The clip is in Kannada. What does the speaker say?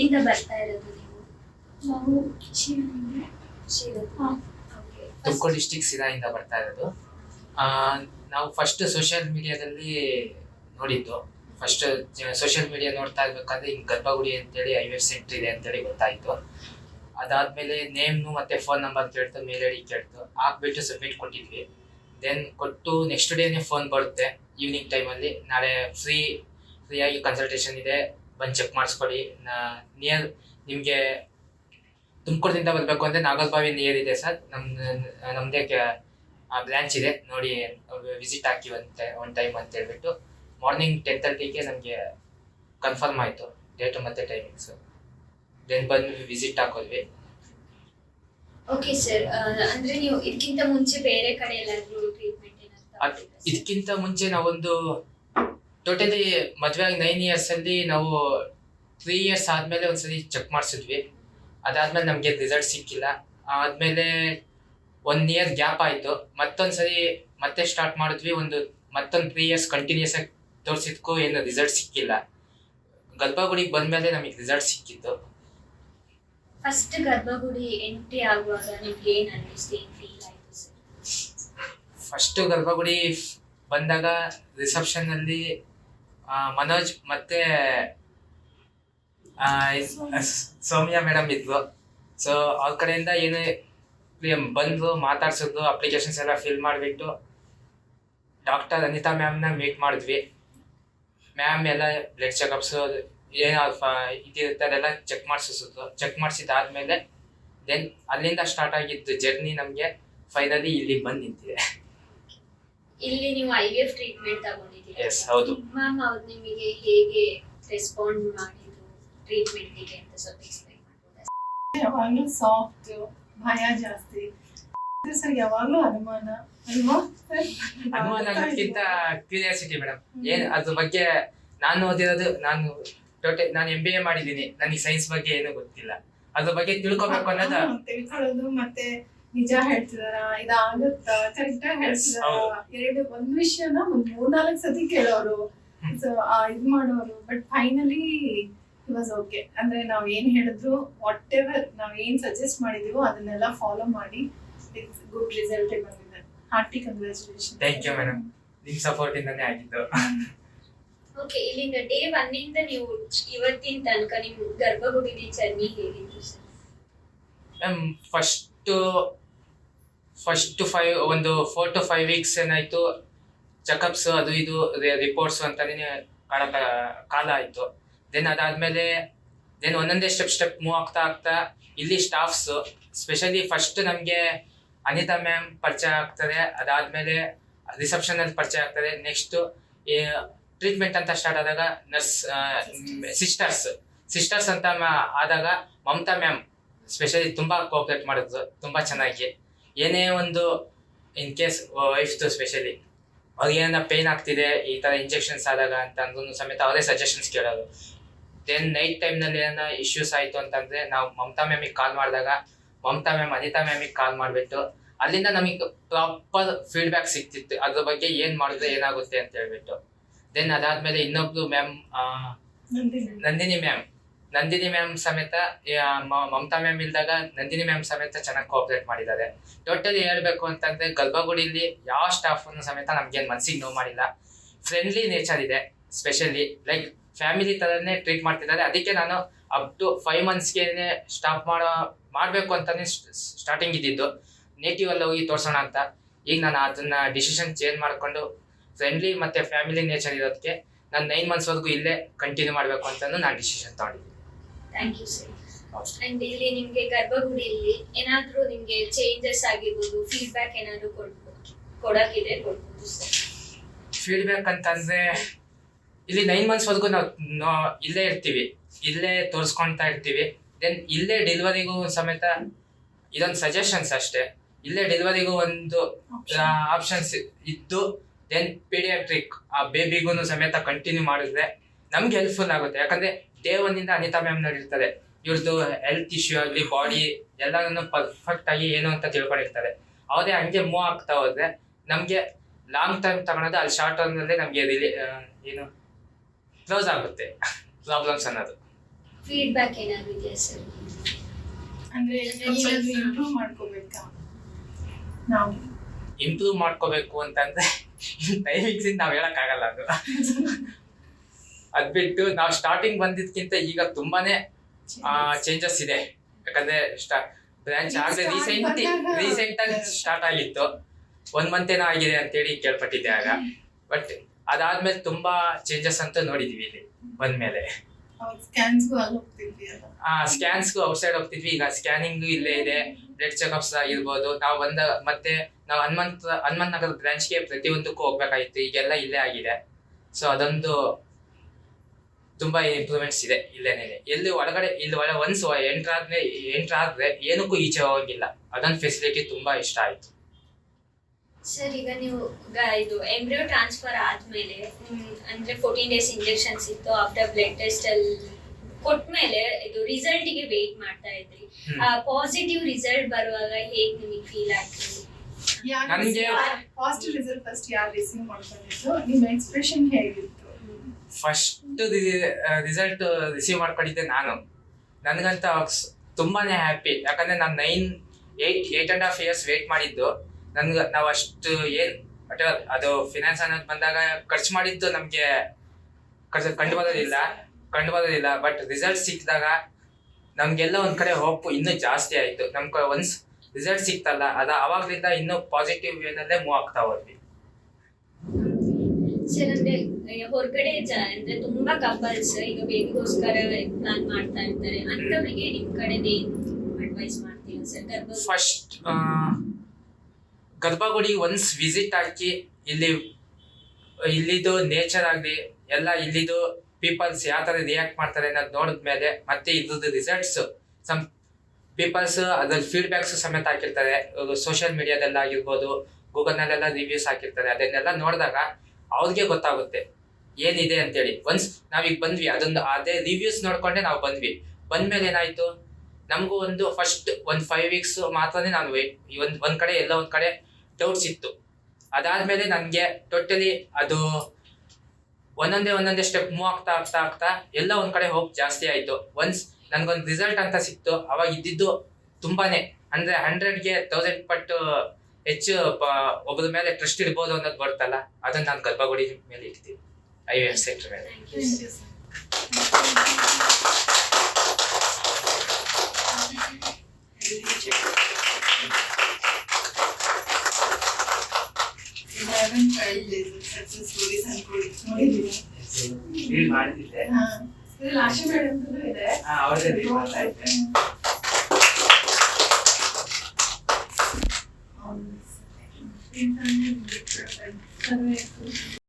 ಎಲ್ಲಿಂದ ಬರ್ತಾ ಇರೋದು ನೀವು? ನಾವು. ಓಕೆ. ತುಮಕೂರು ಡಿಸ್ಟಿಕ್ ಸಿರಾಯಿಂದ ಬರ್ತಾ ಇರೋದು. ಆ, ನಾವು ಫಸ್ಟ್ ಸೋಷಿಯಲ್ ಮೀಡಿಯಾದಲ್ಲಿ ನೋಡಿದ್ದು. ಫಸ್ಟ್ ಸೋಷಿಯಲ್ ಮೀಡಿಯಾ ನೋಡ್ತಾ ಇರ್ಬೇಕಾದ್ರೆ ಹಿಂಗೆ ಗರ್ಭಗುಡಿ ಅಂತೇಳಿ ಐ ವಿ ಸೆಂಟರ್ ಇದೆ ಅಂತೇಳಿ ಗೊತ್ತಾಯ್ತು. ಅದಾದ್ಮೇಲೆ ನೇಮ್ನು ಮತ್ತೆ ಫೋನ್ ನಂಬರ್ ಕೇಳ್ತು ಮೇಲ್ ಐ ಡಿ ಕೇಳ್ತು. ಹಾಕ್ಬಿಟ್ಟು ಸಬ್ಮಿಟ್ ಕೊಟ್ಟಿದ್ವಿ. ದೆನ್ ಕೊಟ್ಟು ನೆಕ್ಸ್ಟ್ ಡೇನೇ ಫೋನ್ ಬರುತ್ತೆ. ಈವ್ನಿಂಗ್ ಟೈಮಲ್ಲಿ ನಾಳೆ ಫ್ರೀ ಫ್ರೀಯಾಗಿ ಕನ್ಸಲ್ಟೇಷನ್ ಇದೆ. ಬಂದು ಚೆಕ್ ಮಾಡಿಸ್ಕೊಳ್ಳಿ. ನಿಯರ್ ನಿಮಗೆ ತುಮಕೂರ್ದಿಂದ ಬರಬೇಕು ಅಂದರೆ ನಾಗಲ್ಬಾವಿ ನಿಯರ್ ಇದೆ ಸರ್. ನಮ್ಮ ನಮ್ಮದೇ ಬ್ರ್ಯಾಂಚ್ ಇದೆ. ನೋಡಿ ವಿಸಿಟ್ ಹಾಕಿ ಒಂದು ಒನ್ ಟೈಮ್ ಅಂತ ಹೇಳ್ಬಿಟ್ಟು. ಮಾರ್ನಿಂಗ್ ಟೆನ್ ತರ್ಟಿಗೆ ನಮಗೆ ಕನ್ಫರ್ಮ್ ಆಯಿತು. ಡೇಟು ಮತ್ತು ಟೈಮಿಂಗ್ಸು ದೆನ್ ಬಂದು ವಿಸಿಟ್ ಹಾಕೋದ್ವಿ. ಓಕೆ ಸರ್ ಅಂದ್ರೆ ನೀವು ಇದಕ್ಕಿಂತ ಮುಂಚೆ ಬೇರೆ ಕಡೆ ಎಲ್ಲಾದರೂ ಟ್ರೀಟ್ಮೆಂಟ್ ಇದಕ್ಕಿಂತ ಮುಂಚೆ ನಾವೊಂದು ಟೋಟಲಿ ಮದುವೆ ಆಗಿ ನೈನ್ ಇಯರ್ಸಲ್ಲಿ ನಾವು ತ್ರೀ ಇಯರ್ಸ್ ಆದಮೇಲೆ ಒಂದ್ಸರಿ ಚೆಕ್ ಮಾಡಿಸಿದ್ವಿ. ಅದಾದ್ಮೇಲೆ ನಮಗೆ ರಿಸಲ್ಟ್ ಸಿಕ್ಕಿಲ್ಲ. ಆದಮೇಲೆ ಒನ್ ಇಯರ್ ಗ್ಯಾಪ್ ಆಯಿತು. ಮತ್ತೊಂದ್ಸರಿ ಮತ್ತೆ ಸ್ಟಾರ್ಟ್ ಮಾಡಿದ್ವಿ. ಒಂದು ಮತ್ತೊಂದು ತ್ರೀ ಇಯರ್ಸ್ ಕಂಟಿನ್ಯೂಸ್ ಆಗಿ ತೋರಿಸಿದ್ಕೂ ಏನು ರಿಸಲ್ಟ್ ಸಿಕ್ಕಿಲ್ಲ. ಗರ್ಭಗುಡಿಗೆ ಬಂದಮೇಲೆ ನಮಗೆ ರಿಸಲ್ಟ್ ಸಿಕ್ಕಿತ್ತು. ಫಸ್ಟ್ ಗರ್ಭಗುಡಿ ಎಂಟ್ರಿ ಆಗುವಾಗ ನಿಮ್ಗೆ ಏನು ಅನ್ನಿಸ್ತು? ಏನು ಫೀಲ್ ಆಯ್ತು ಸರ್? ಫಸ್ಟ್ ಗರ್ಭಗುಡಿ ಬಂದಾಗ ರಿಸೆಪ್ಷನ್ ಅಲ್ಲಿ ಆ, ಮನೋಜ್ ಮತ್ತೆ ಸೌಮ್ಯ ಮೇಡಮ್ ಇದ್ವು. ಸೊ ಅವ್ರ ಕಡೆಯಿಂದ ಏನೇ ಬಂದು ಮಾತಾಡ್ಸಿದ್ದು ಅಪ್ಲಿಕೇಶನ್ಸ್ ಎಲ್ಲ ಫಿಲ್ ಮಾಡಿಬಿಟ್ಟು ಡಾಕ್ಟರ್ ಅನಿತಾ ಮ್ಯಾಮ್ನ ಮೀಟ್ ಮಾಡಿದ್ವಿ. ಮ್ಯಾಮ್ ಎಲ್ಲ ಬ್ಲಡ್ ಚೆಕಪ್ಸು ಏನು ಇದಿರುತ್ತೆ ಅದೆಲ್ಲ ಚೆಕ್ ಮಾಡಿಸಿಸಿದ್ರು. ಚೆಕ್ ಮಾಡಿಸಿದಾದ್ಮೇಲೆ ದೆನ್ ಅಲ್ಲಿಂದ ಸ್ಟಾರ್ಟ್ ಆಗಿದ್ದು ಜರ್ನಿ ನಮಗೆ ಫೈನಲಿ ಇಲ್ಲಿ ಬಂದು ನಿಂತಿದೆ ಇಲ್ಲಿ ನೀವು ಐ ವಿ ಎಫ್ ಟ್ರೀಟ್ಮೆಂಟ್ ತಗೊಂಡಿದ್ದೀರಾ? ಎಸ್ ಹೌದು. ಮ್ಯಾಮ್ ಅವ್ರು ನಿಮಗೆ ಹೇಗೆ ರೆಸ್ಪಾಂಡ್ ಮಾಡಿದ್ರು ಟ್ರೀಟ್ಮೆಂಟಿಗೆ ಅಂತ ಸ್ವಲ್ಪ ಎಕ್ಸ್ಪ್ಲೈನ್ ಮಾಡ್ಬೋದಾ? ಯಾವಾಗ್ಲೂ ಸಾಫ್ಟ್ ಭಯ ಜಾಸ್ತಿ. ಸರ್ ಯಾವಾಗಲೂ ಅನುಮಾನ. ಅಲ್ವಾ? ಅನುಮಾನ ಅನ್ನೋದ್ಕಿಂತ ಕ್ಯೂರಿಯಾಸಿಟಿ ಮೇಡಮ್ ಏನ್ ಅದ್ರ ಬಗ್ಗೆ ನಾನು ಓದಿರೋದು ನಾನು ಟೋಟಲ್ ನಾನು ಎಂ ಬಿ ಎ ಮಾಡಿದ್ದೀನಿ. ನನಗೆ ಸೈನ್ಸ್ ಬಗ್ಗೆ ಏನೂ ಗೊತ್ತಿಲ್ಲ. ಅದ್ರ ಬಗ್ಗೆ ತಿಳ್ಕೊಬೇಕು ಅನ್ನೋದು ತಿಳ್ಕೊಳ್ಳೋದು ಮತ್ತೆ ನಿಜ ಹೇಳ್ತಿದಾರ ಇದಾಗುತ್ತ ಕರೆಕ್ಟ್ ಆಗಿ ಹೇಳ್ತಿದಾರ. ಎರಡು ಒಂದ್ ವಿಷಯನ ಒಂದ್ ಮೂರ್ನಾಲ್ಕ್ ಸತಿ ಕೇಳೋರು. ಸೊ ಇದ್ ಮಾಡೋರು. ಬಟ್ ಫೈನಲಿ ವಾಸ್ ಓಕೆ ಅಂದ್ರೆ ನಾವ್ ಏನ್ ಹೇಳಿದ್ರು ವಾಟ್ ಎವರ್ ನಾವ್ ಏನ್ ಸಜೆಸ್ಟ್ ಮಾಡಿದೀವೋ ಅದನ್ನೆಲ್ಲ ಫಾಲೋ ಮಾಡಿ ಗುಡ್ ರಿಸಲ್ಟ್ ಬಂದಿದೆ. Hearty congratulation thank you madam ನಿಮ್ ಸಪೋರ್ಟ್ ಇಂದಾನೇ ಆಗಿದ್ದು. ಓಕೆ ಇಲ್ಲಿಂದ ಡೇ ಒನ್ ಇಂದ ನೀವು ಇವತ್ತಿನ ತನಕ ನಿಮ್ ಗರ್ಭಗುಡಿ ಜರ್ನಿ ಹೇಗಿತ್ತು sir ma'am first first five ಒಂದು ಫೋರ್ ಟು ಫೈವ್ ವೀಕ್ಸ್ ಏನಾಯ್ತು ಚೆಕಪ್ಸ್ ಅದು ಇದು ರಿಪೋರ್ಟ್ಸ್ ಅಂತಲೇ ಕಾಲ ಕಾಲ ಆಯ್ತು. ದೆನ್ ಅದಾದಮೇಲೆ ದೆನ್ ಒಂದೊಂದೇ ಸ್ಟೆಪ್ ಸ್ಟೆಪ್ ಮೂವ್ ಆಗ್ತಾ ಆಗ್ತಾ ಇಲ್ಲಿ ಸ್ಟಾಫ್ಸ್ ಸ್ಪೆಷಲಿ ಫಸ್ಟ್ ನಮಗೆ ಅನಿತಾ ಮ್ಯಾಮ್ ಪರಿಚಯ ಆಗ್ತದೆ ಅದಾದ್ಮೇಲೆ ರಿಸೆಪ್ಷನ್ ಅಲ್ಲಿ ಪರಿಚಯ ಆಗ್ತದೆ ನೆಕ್ಸ್ಟ್ ಟ್ರೀಟ್ಮೆಂಟ್ ಅಂತ ಸ್ಟಾರ್ಟ್ ಆದಾಗ ನರ್ಸ್ ಸಿಸ್ಟರ್ಸ್ ಸಿಸ್ಟರ್ಸ್ ಅಂತ ಆದಾಗ ಮಮತಾ ಮ್ಯಾಮ್ ಸ್ಪೆಷಲಿ ತುಂಬಾ ಕೋಆಪರೇಟ್ ಮಾಡಿದ್ರು ತುಂಬಾ ಚೆನ್ನಾಗಿ. ಏನೇ ಒಂದು ಇನ್ ಕೇಸ್ ವೈಫ್ದು ಸ್ಪೆಷಲಿ ಅವ್ರಿಗೆ ಏನಾರ ಪೇನ್ ಆಗ್ತಿದೆ ಈ ಥರ ಇಂಜೆಕ್ಷನ್ಸ್ ಆದಾಗ ಅಂತ ಅಂದ್ರೂ ಸಮೇತ ಅವರೇ ಸಜೆಷನ್ಸ್ ಕೇಳೋದು. ದೆನ್ ನೈಟ್ ಟೈಮ್ನಲ್ಲಿ ಏನೋ ಇಶ್ಯೂಸ್ ಆಯಿತು ಅಂತಂದರೆ ನಾವು ಮಮತಾ ಮ್ಯಾಮಿಗೆ ಕಾಲ್ ಮಾಡಿದಾಗ ಮಮತಾ ಮ್ಯಾಮ್ ಅನಿತಾ ಮ್ಯಾಮಿಗೆ ಕಾಲ್ ಮಾಡಿಬಿಟ್ಟು ಅಲ್ಲಿಂದ ನಮಗೆ ಪ್ರಾಪರ್ ಫೀಡ್ಬ್ಯಾಕ್ ಸಿಗ್ತಿತ್ತು ಅದ್ರ ಬಗ್ಗೆ ಏನು ಮಾಡಿದ್ರೆ ಏನಾಗುತ್ತೆ ಅಂತ ಹೇಳ್ಬಿಟ್ಟು. ದೆನ್ ಅದಾದಮೇಲೆ ಇನ್ನೊಬ್ಬರು ma'am Nandini. Ma'am Nandini ma'am ಸಮೇತ ಮಮತಾ ಮ್ಯಾಮ್ ಇಲ್ದಾಗ ನಂದಿನಿ ಮ್ಯಾಮ್ ಸಮೇತ ಚೆನ್ನಾಗಿ ಕೋಆಪರೇಟ್ ಮಾಡಿದ್ದಾರೆ. ಟೋಟಲಿ ಹೇಳ್ಬೇಕು ಅಂತಂದ್ರೆ ಇಲ್ಲಿ ಯಾವ ಸ್ಟಾಫ್ ಸಮೇತ ನಮ್ಗೇನು ಮನ್ಸಿಗೆ ನೋವು ಮಾಡಿಲ್ಲ. ಫ್ರೆಂಡ್ಲಿ ನೇಚರ್ ಇದೆ ಸ್ಪೆಷಲಿ ಲೈಕ್ ಫ್ಯಾಮಿಲಿ ತರನೇ ಟ್ರೀಟ್ ಮಾಡ್ತಿದ್ದಾರೆ. ಅದಕ್ಕೆ ನಾನು ಅಪ್ ಟು ಫೈವ್ ಮಂತ್ಸ್ಗೆ ಸ್ಟಾಪ್ ಮಾಡೋ, ಮಾಡಬೇಕು ಅಂತಾನೆ ಸ್ಟಾರ್ಟಿಂಗ್ ಇದ್ದಿದ್ದು. ನೇಟಿವ್ ಅಲ್ಲಿ ಹೋಗಿ ತೋರಿಸೋಣ ಅಂತ. ಈಗ ನಾನು ಅದನ್ನ ಡಿಸಿಷನ್ ಚೇಂಜ್ ಮಾಡ್ಕೊಂಡು ಫ್ರೆಂಡ್ಲಿ ಮತ್ತೆ ಫ್ಯಾಮಿಲಿ ನೇಚರ್ ಇರೋದಕ್ಕೆ ನಾನು ನೈನ್ ಮಂತ್ಸ್ವರೆಗೂ ಇಲ್ಲೇ ಕಂಟಿನ್ಯೂ ಮಾಡಬೇಕು ಅಂತಲೂ ನಾನು ಡಿಸಿಷನ್ ತಗೊಂಡಿದ್ದೀನಿ. ಥ್ಯಾಂಕ್ ಯು ಸರ್ ಅಂಡ್ ಇಲ್ಲಿ ನಿಮಗೆ ಗರ್ಭಗುಡಿಯಲ್ಲಿ ಏನಾದ್ರೂ ನಿಮ್ಗೆ ಚೇಂಜಸ್ ಆಗಿರ್ಬೋದು ಫೀಡ್ಬ್ಯಾಕ್ ಏನಾದರೂ ಕೊಡ್ಬೋದು ಕೊಡಕ್ಕಿದೆ ಕೊಡ್ಬೋದು ಸರ್ ಫೀಡ್ಬ್ಯಾಕ್ ಅಂತಂದ್ರೆ ಇಲ್ಲಿ ನೈನ್ ಮಂತ್ಸ್ವರೆಗೂ ನಾವು ಇಲ್ಲೇ ಇರ್ತೀವಿ. ಇಲ್ಲೇ ತೋರಿಸ್ಕೊಳ್ತಾ ಇರ್ತೀವಿ. ದೆನ್ ಇಲ್ಲೇ ಡೆಲಿವರಿಗೂ ಸಮೇತ ಇದೊಂದು ಸಜೆಷನ್ಸ್ ಅಷ್ಟೇ. ಇಲ್ಲೇ ಡೆಲಿವರಿಗೂ ಒಂದು ಆಪ್ಷನ್ಸ್ ಇದ್ದು ದೆನ್ ಪೀಡಿಯಾಟ್ರಿಕ್ ಆ ಬೇಬಿಗೂ ಸಮೇತ ಕಂಟಿನ್ಯೂ ಮಾಡಿದ್ರೆ ನಮ್ಗೆ ಹೆಲ್ಪ್ಫುಲ್ ಆಗುತ್ತೆ. ಯಾಕಂದ್ರೆ ಡೇ ಒನ್ನಿಂದ ಅನಿತಾ ಮ್ಯಾಮ್ ನೋಡಿರ್ತಾರೆ ಇವ್ರದ್ದು ಹೆಲ್ತ್ ಇಶ್ಯೂ ಆಗಲಿ ಬಾಡಿ ಎಲ್ಲದನ್ನು ಪರ್ಫೆಕ್ಟ್ ಆಗಿ ಏನು ಅಂತ ತಿಳ್ಕೊಂಡಿರ್ತಾರೆ. ಅವರೇ ಹಂಗೆ ಮೂವ್ ಆಗ್ತಾ ಹೋದ್ರೆ ನಮಗೆ ಲಾಂಗ್ ಟರ್ಮ್ ತಗೊಳೋದು ಅಲ್ಲಿ ಶಾರ್ಟ್ ಟರ್ಮ್ ಅಲ್ಲಿ ನಮಗೆ ರಿಲಿ ಏನು ಕ್ಲೋಸ್ ಆಗುತ್ತೆ ಪ್ರಾಬ್ಲಮ್ಸ್ ಅನ್ನೋದು. ಫೀಡ್ಬ್ಯಾಕ್ ಏನಾದ್ರು ಇದೆಯಾ ಸರ್ ಅಂದ್ರೆ ಇಂಪ್ರೂವ್ ಮಾಡ್ಕೋಬೇಕಾ? ನಾವು. ಇಂಪ್ರೂವ್ ಮಾಡ್ಕೋಬೇಕು ಅಂತಂದ್ರೆ ಟೈಮಿಂಗ್ಸ್ ನಾವು ಹೇಳಕ್ ಆಗಲ್ಲ ಅದು. ಅದ್ ಬಿಟ್ಟು ನಾವು ಸ್ಟಾರ್ಟಿಂಗ್ ಬಂದಿದ್ಕಿಂತ ಈಗ ತುಂಬಾನೇ ಚೇಂಜಸ್ ಇದೆ. ಯಾಕಂದ್ರೆ ಬ್ರಾಂಚ್ ಆಗದೆ ರೀಸೆಂಟ್ ರೀಸೆಂಟ್ ಆಗಿ ಸ್ಟಾರ್ಟ್ ಆಗಿತ್ತು. ಒಂದ್ ಮಂತ್ ಏನೋ ಆಗಿದೆ ಅಂತೇಳಿ ಕೇಳ್ಪಟ್ಟಿದ್ದೆ ಆಗ. ಬಟ್ ಅದಾದ್ಮೇಲೆ ತುಂಬಾ ಚೇಂಜಸ್ ಅಂತ ನೋಡಿದೀವಿ ಇಲ್ಲಿ ಬಂದ್ಮೇಲೆ. ಆ ಸ್ಕ್ಯಾನ್ಸ್ಗೂ ಔಟ್ಸೈಡ್ ಹೋಗ್ತಿದ್ವಿ. ಈಗ ಸ್ಕ್ಯಾನಿಂಗ್ ಇಲ್ಲೇ ಇದೆ. ಬ್ಲಡ್ ಚೆಕಪ್ಸ್ ಆಗಿರ್ಬೋದು. ನಾವು ಬಂದ ಮತ್ತೆ ನಾವು ಹನುಮಂತ ಹನುಮಂತ ನಗರ ಬ್ರಾಂಚ್ಗೆ ಪ್ರತಿಯೊಂದಕ್ಕೂ ಹೋಗ್ಬೇಕಾಗಿತ್ತು. ಈಗೆಲ್ಲ ಇಲ್ಲೇ ಆಗಿದೆ. ಸೊ ಅದೊಂದು ತುಂಬಾ ಇಂಪ್ರೂವ್ಮೆಂಟ್ಸ್ ಇದೆ ಇಲ್ಲೇನೆ ಎಲ್ಲಿ ಒಳಗಡೆ ಇಲ್ಲಿ ಒಳಗೆ ಒನ್ಸ್ ಎಂಟ್ರ್ ಎಂಟ್ರಾದ್ರೆ ಎಂಟ್ರ್ ಆದ್ರೆ ಏನಕ್ಕೂ ಈಚೆ ಹೋಗಿಲ್ಲ. ಅದೊಂದು ಫೆಸಿಲಿಟಿ ತುಂಬಾ ಇಷ್ಟ ಆಯ್ತು. ಸರ್ ಈಗ ನೀವು ಇದು ಎಂಬ್ರಿಯೋ ಟ್ರಾನ್ಸ್ಫರ್ ಆದ್ಮೇಲೆ ಅಂದ್ರೆ ಫೋರ್ಟೀನ್ ಡೇಸ್ ಇಂಜೆಕ್ಷನ್ಸ್ ಇತ್ತು ಆಫ್ಟರ್ ಬ್ಲಡ್ ಟೆಸ್ಟ್ ಅಲ್ಲಿ ಕೊಟ್ಮೇಲೆ ಇದು ರಿಸಲ್ಟ್ಗೆ ವೇಟ್ ಮಾಡ್ತಾ ಇದ್ರಿ. ಪಾಸಿಟಿವ್ ರಿಸಲ್ಟ್ ಬರುವಾಗ ಹೇಗ್ ನಿಮಗೆ ಫೀಲ್ ಆಗ್ತದೆ ನನ್ಗೆ- ಪಾಸಿಟಿವ್ ರಿಸಲ್ಟ್ ಫಸ್ಟ್ ಯಾರು ರಿಸೀವ್ ಮಾಡ್ಕೊಂಡಿದ್ದು? ನಿಮ್ಮ ಎಕ್ಸ್ಪ್ರೆಷನ್ ಹೇಗಿತ್ತು? ಫಸ್ಟ್ ರಿಸಲ್ಟ್ ರಿಸೀವ್ ಮಾಡ್ಕೊಂಡಿದ್ದೆ ನಾನು. ನನಗಂತ ತುಂಬಾ ಹ್ಯಾಪಿ ಯಾಕಂದ್ರೆ ನಾನು nine eight eight and half years wait ಮಾಡಿದ್ದು. ನನ್ಗೆ, ನಾವು ಅಷ್ಟು ಏನು ಬಟ್ ಅದು ಫಿನಾನ್ಸ್ ಅನ್ನೋದು ಬಂದಾಗ ಖರ್ಚು ಮಾಡಿದ್ದು ನಮಗೆ ಕಂಡು ಬರೋದಿಲ್ಲ ಕಂಡು ಬರೋದಿಲ್ಲ ಬಟ್ ರಿಸಲ್ಟ್ ಸಿಕ್ಕಿದಾಗ ನಮಗೆಲ್ಲ ಒಂದು ಕಡೆ ಹೋಪ್ ಇನ್ನೂ ಜಾಸ್ತಿ ಆಯ್ತು. ನಮ್ಗೆ ಒನ್ಸ್ ರಿಸಲ್ಟ್ ಸಿಕ್ತಲ್ಲ, ಅದ ಅವಾಗ್ಲಿಂದ ಇನ್ನೂ ಪಾಸಿಟಿವ್ ವೇನಲ್ಲೇ ಮೂವ್ ಆಗ್ತಾ ಹೋದ್ವಿ. ಸರ್ ಅಂದ್ರೆ ಹೊರಗಡೆ ಅಂದ್ರೆ ತುಂಬಾ ಕಪಲ್ಸ್ ಈಗ ಬೇಬಿಗೋಸ್ಕರ ಪ್ಲಾನ್ ಮಾಡ್ತಾ ಇರ್ತಾರೆ. ಅಂತವರಿಗೆ ನಿಮ್ ಕಡೆ ಅಡ್ವೈಸ್ ಮಾಡ್ತೀರಾ ಸರ್ ಗರ್ಭ ಫಸ್ಟ್ ಗರ್ಭಗುಡಿ ಒನ್ಸ್ ವಿಸಿಟ್ ಹಾಕಿ ಇಲ್ಲಿ, ಇಲ್ಲಿದು ನೇಚರ್ ಆಗಲಿ, ಎಲ್ಲ ಇಲ್ಲಿದು ಪೀಪಲ್ಸ್ ಯಾವ ಥರ ರಿಯಾಕ್ಟ್ ಮಾಡ್ತಾರೆ ಅನ್ನೋದು ನೋಡಿದ್ಮೇಲೆ ಮತ್ತೆ ಇದ್ರದ್ದು ರಿಸಲ್ಟ್ಸ್ ಸಮ್ ಪೀಪಲ್ಸ್ ಅದ್ರಲ್ಲಿ ಫೀಡ್ಬ್ಯಾಕ್ಸ್ ಸಮೇತ ಹಾಕಿರ್ತಾರೆ. ಸೋಷಿಯಲ್ ಮೀಡಿಯಾದಲ್ಲ ಆಗಿರ್ಬೋದು ಗೂಗಲ್ನಲ್ಲೆಲ್ಲ ರಿವ್ಯೂಸ್ ಹಾಕಿರ್ತಾರೆ. ಅದನ್ನೆಲ್ಲ ನೋಡಿದಾಗ ಅವ್ರಿಗೆ ಗೊತ್ತಾಗುತ್ತೆ. ಏನಿದೆ ಅಂತೇಳಿ. ಒನ್ಸ್ ನಾವೀಗ ಬಂದ್ವಿ, ಅದೊಂದು ಅದೇ ರಿವ್ಯೂಸ್ ನೋಡ್ಕೊಂಡೆ ನಾವು ಬಂದ್ವಿ. ಬಂದ್ಮೇಲೆ ಏನಾಯ್ತು? ನಮಗೂ ಒಂದು ಫಸ್ಟ್ ಒಂದು ಫೈವ್ ವೀಕ್ಸ್ ಮಾತ್ರನೇ ನಾನು ವೇಟ್ ಒಂದು ಒಂದು ಕಡೆ ಎಲ್ಲ ಒಂದು ಕಡೆ ಡೌಟ್ಸ್ ಇತ್ತು. ಅದಾದ್ಮೇಲೆ ನನಗೆ ಟೋಟಲಿ ಅದು ಒಂದೊಂದೇ ಒಂದೊಂದೇ ಸ್ಟೆಪ್ ಮೂವ್ ಆಗ್ತಾ ಆಗ್ತಾ ಆಗ್ತಾ ಎಲ್ಲ ಒಂದು ಕಡೆ ಹೋಗಿ ಜಾಸ್ತಿ ಆಯಿತು. ಒನ್ಸ್ ನನಗೊಂದು ರಿಸಲ್ಟ್ ಅಂತ ಸಿಕ್ತು, ಅವಾಗ ಇದ್ದಿದ್ದು ತುಂಬಾ ಅಂದರೆ ಹಂಡ್ರೆಡ್ಗೆ ತೌಸಂಡ್ ಪಟ್ಟು ಹೆಚ್ಚು ಒಬ್ಬರ ಮೇಲೆ ಟ್ರಸ್ಟ್ ಇಡ್ಬೋದು ಅನ್ನೋದು ಬರ್ತಲ್ಲ ಅದನ್ನ ನಾನು ಗರ್ಭಗುಡಿ ಮೇಲೆ ಇಡ್ತೀನಿ ಐ ವಿ ಎಫ್ ಸೆಂಟರ್ ಮೇಲೆ. ಥ್ಯಾಂಕ್ ಹಾ. ಇದ್ರಲ್ಲಿ ಆಶಾ ಮೇಡಮ್ದು ಇದೆ ಅವ್ರದ್ದೇ ಮಾಡ್ತಾ ಇದ್ದೆ. ಹೌದು. ಸರ್ವೆ